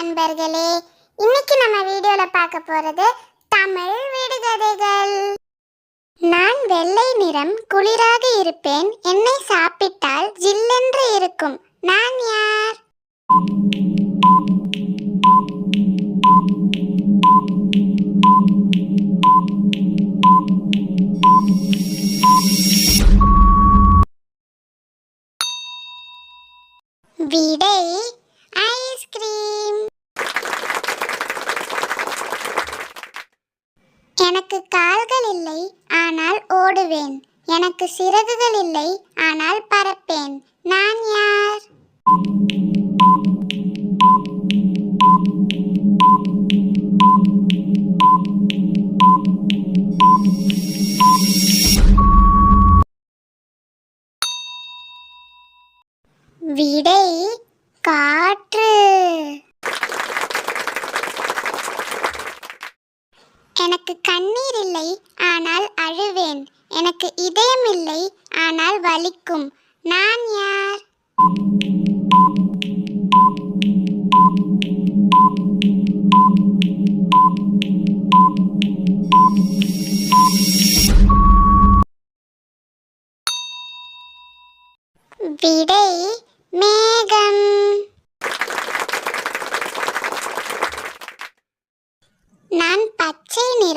நண்பர்களே இன்னைக்கு நம்ம வீடியோல பார்க்க போறது தமிழ் விடுகதைகள். நான் வெள்ளை நிறம் குளிராக இருப்பேன் என்னை சாப்பிட்டால் ஜில்லென்று இருக்கும். நான் யார்? விடை எனக்கு கால்கள் இல்லை ஆனால் ஓடுவேன். எனக்கு சிறகுகள் இல்லை ஆனால் பறப்பேன். நான் யார்? விடை காற்று. எனக்கு கண்ணீர் இல்லை ஆனால் அழுவேன். எனக்கு இதயம் இல்லை ஆனால் வலிக்கும். நான் யார்? விடை மேகம் நான்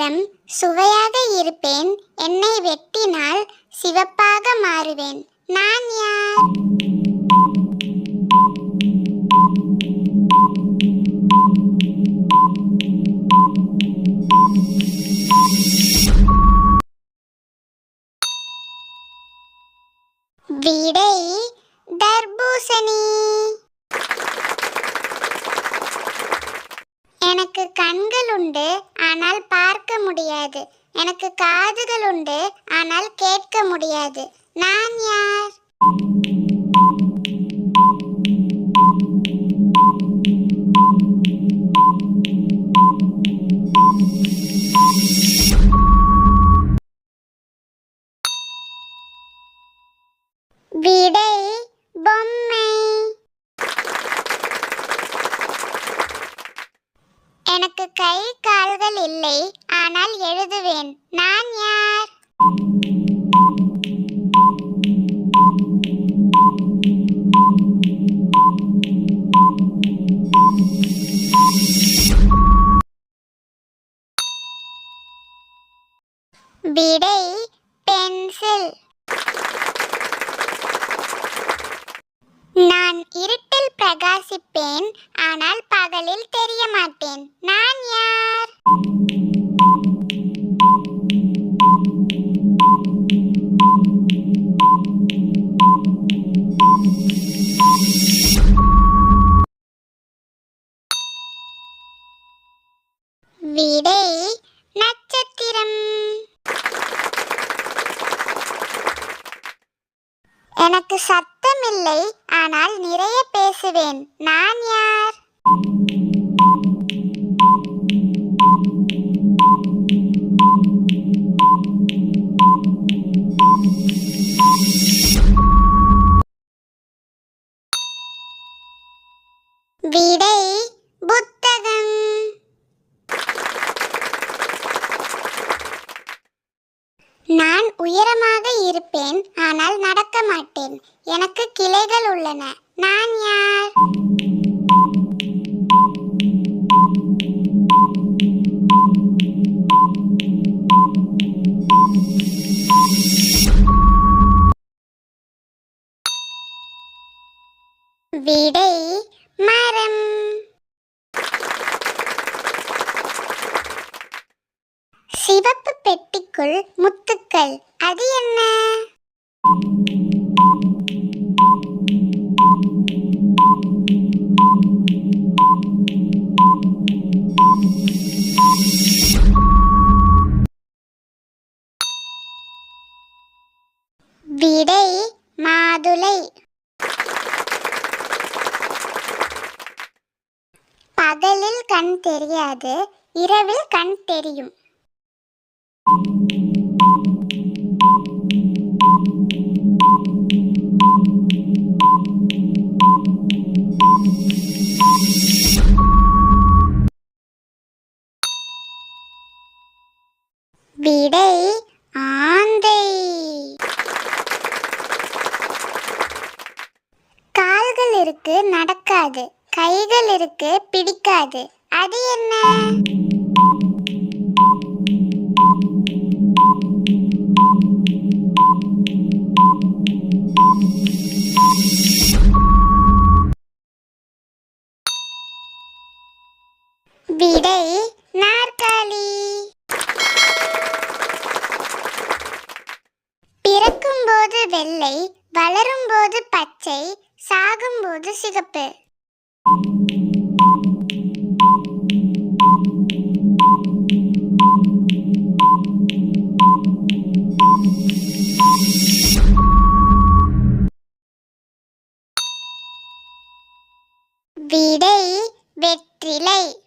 நிறம் சுவையாக இருப்பேன். என்னை வெட்டினால் சிவப்பாக மாறுவேன். நான் யார்? விடை தர்பூசணி. எனக்கு கண்கள் உண்டு ஆனால் பார்க்க முடியாது. எனக்கு காதுகள் உண்டு ஆனால் கேட்க முடியாது. நான் யார்? எனக்கு கை கால்கள் இல்லை ஆனால் எழுதுவேன். நான் யார்? விடை பென்சில். நான் இருட்டில் பிரகாசிப்பேன் ஆனால் பகலில் தெரிய விடை நட்சத்திரம். எனக்கு சத்தம் இல்லை ஆனால் நிறைய பேசுவேன். நான் யார்? விடை புத்தகம் நான் உயரமாக இருப்பேன் ஆனால் நடக்க மாட்டேன். எனக்கு கிளைகள் உள்ளன. நான் யார்? விடை மரம். பெட்டிக்குள் முத்துக்கள். அது என்ன? விடை மாதுளை. பகலில் கண் தெரியாது இரவில் கண் தெரியும். விடை ஆந்தை. கால்கள் இருக்கு நடக்காது. கைகள் இருக்கு பிடிக்காது. அது என்ன? பிறக்கும்போது வளரும்போது பச்சை சாகும்போது சிகப்பு. விடை வெற்றிலை.